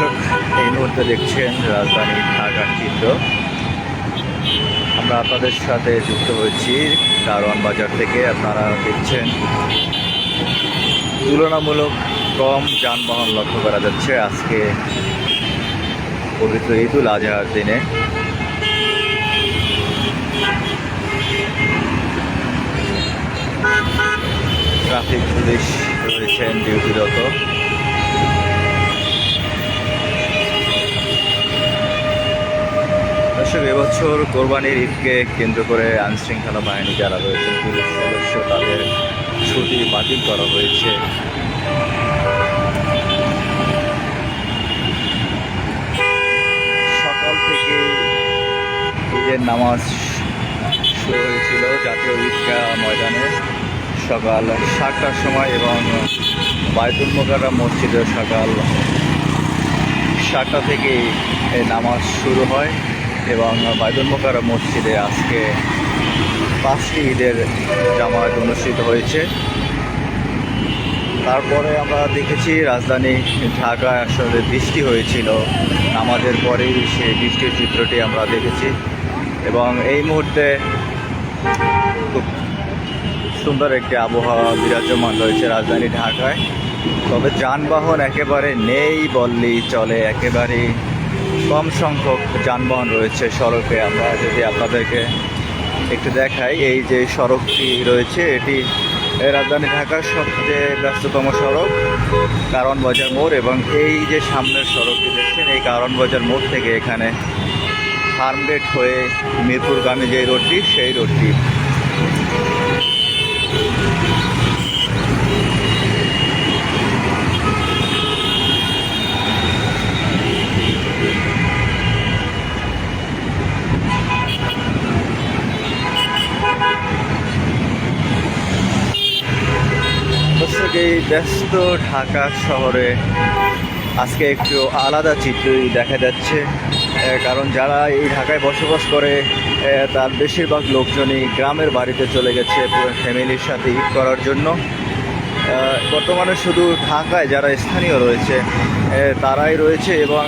দর্শক, এই মুহূর্তে দেখছেন রাজধানী ঢাকার চিত্র। আমরা আপনাদের সাথে যুক্ত হয়েছি কারওয়ান বাজার থেকে। আপনারা দেখছেন, তুলনামূলক কম যানবাহন লক্ষ্য করা যাচ্ছে আজকে পবিত্র ঈদুল আজহার দিনে। ট্রাফিক পুলিশ রয়েছেন ডিউটিরত। দর্শক এবছর কোরবানির ঈদকে কেন্দ্র করে আইনশৃঙ্খলা বাহিনী যারা রয়েছেন পুলিশ সদস্য, তাদের ছুটি বাতিল করা হয়েছে। সকাল থেকে ঈদের নামাজ শুরু হয়েছিল জাতীয় ঈদগাহ ময়দানে। সকাল সাতটার সময় এবং বায়তুল মোকাররা মসজিদে সকাল সাতটা থেকে নামাজ শুরু হয়। এবং বাইদুল মোকাররা মসজিদে আজকে পাঁচটি ঈদের জামায়াত অনুষ্ঠিত হয়েছে। তারপরে আমরা দেখেছি রাজধানী ঢাকায় আসলে বৃষ্টি হয়েছিল। আমাদের পরেই সেই বৃষ্টির চিত্রটি আমরা দেখেছি এবং এই মুহূর্তে খুব সুন্দর একটি আবহাওয়া বিরাজমান রয়েছে রাজধানী ঢাকায়। তবে যানবাহন একেবারে নেই বললেই চলে, একেবারেই কম সংখ্যক যানবাহন রয়েছে সড়কে। আমরা যদি আপনাদেরকে একটু দেখাই, এই যে সড়কটি রয়েছে, এটি রাজধানী ঢাকার সবচেয়ে ব্যস্ততম সড়ক, কারণ বাজার মোড় এবং এই যে সামনের সড়কটি দেখছেন, এই কারণ বাজার মোড় থেকে এখানে ফার্মগেট হয়ে মিরপুরগামী যে রোডটি, সেই রোডটি দর্শক এই ব্যস্ত ঢাকা শহরে আজকে একটু আলাদা চিত্রই দেখা যাচ্ছে। কারণ যারা এই ঢাকায় বসবাস করে তার বেশিরভাগ লোকজনই গ্রামের বাড়িতে চলে গেছে ফ্যামিলির সাথে ঈদ করার জন্য। বর্তমানে শুধু ঢাকায় যারা স্থানীয় রয়েছে তারাই রয়েছে এবং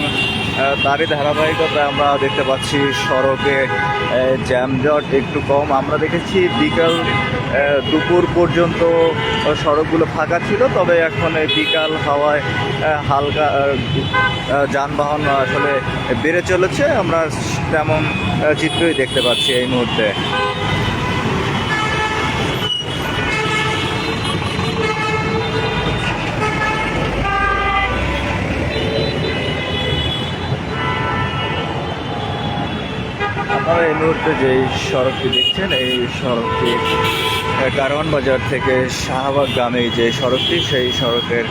তারই ধারাবাহিকতায় আমরা দেখতে পাচ্ছি সড়কে জ্যামজট একটু কম। আমরা দেখেছি বিকাল দুপুর পর্যন্ত সড়কগুলো ফাঁকা ছিল, তবে এখন বিকাল হাওয়ায় হালকা যানবাহন আসলে বেড়ে চলেছে। আমরা তেমন চিত্রই দেখতে পাচ্ছি এই মুহূর্তে। আপনারা এই মুহূর্তে যে সড়কটি দেখছেন, এই সড়কটি কারওয়ান বাজার থেকে শাহবাগ গ্রামে যে সড়কটি, সেই সড়কের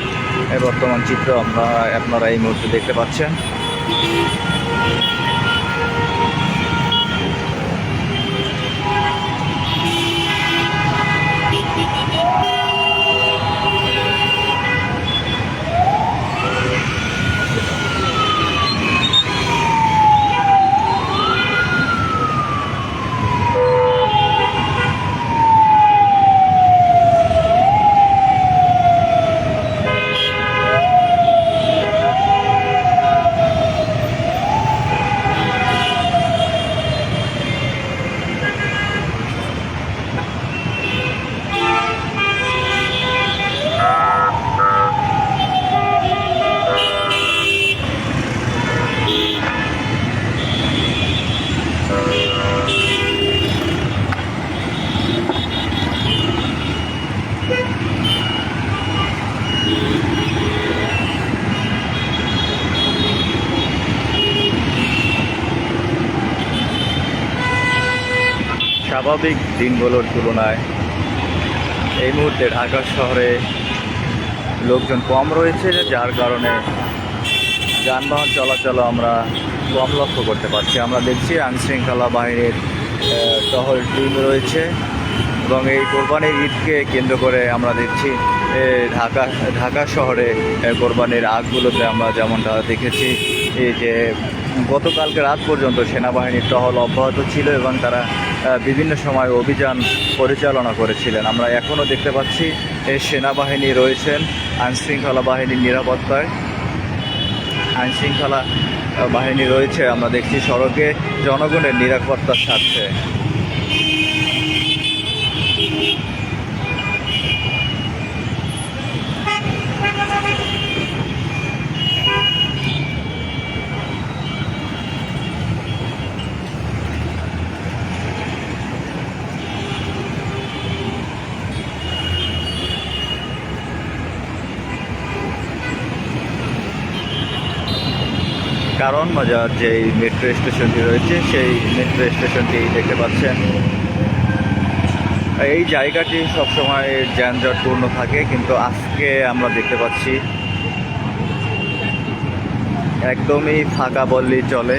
বর্তমান চিত্র আমরা আপনারা এই মুহূর্তে দেখতে পাচ্ছেন। স্বাভাবিক দিনগুলোর তুলনায় এই মুহূর্তে ঢাকা শহরে লোকজন কম রয়েছে, যার কারণে যানবাহন চলাচল আমরা কম লক্ষ্য করতে পারছি। আমরা দেখছি আইনশৃঙ্খলা বাহিনীর টহল টিম রয়েছে এবং এই কোরবানির ঈদকে কেন্দ্র করে আমরা দেখছি ঢাকা ঢাকা শহরে কোরবানির আগগুলোতে আমরা যেমনটা দেখেছি এই যে গতকালকে রাত পর্যন্ত সেনাবাহিনীর টহল অব্যাহত ছিল এবং তারা বিভিন্ন সময় অভিযান পরিচালনা করেছিলেন। আমরা এখনও দেখতে পাচ্ছি সেনাবাহিনী রয়েছেন আইনশৃঙ্খলা বাহিনীর নিরাপত্তায়। আইনশৃঙ্খলা বাহিনী রয়েছে, আমরা দেখছি সড়কে জনগণের নিরাপত্তার স্বার্থে। কারণ বাজার যেই মেট্রো স্টেশনটি রয়েছে, সেই মেট্রো স্টেশনটি দেখতে পাচ্ছেন। এই জায়গাটি সবসময় যানজটপূর্ণ থাকে, কিন্তু আজকে আমরা দেখতে পাচ্ছি, একদমই ফাঁকা বললেই চলে।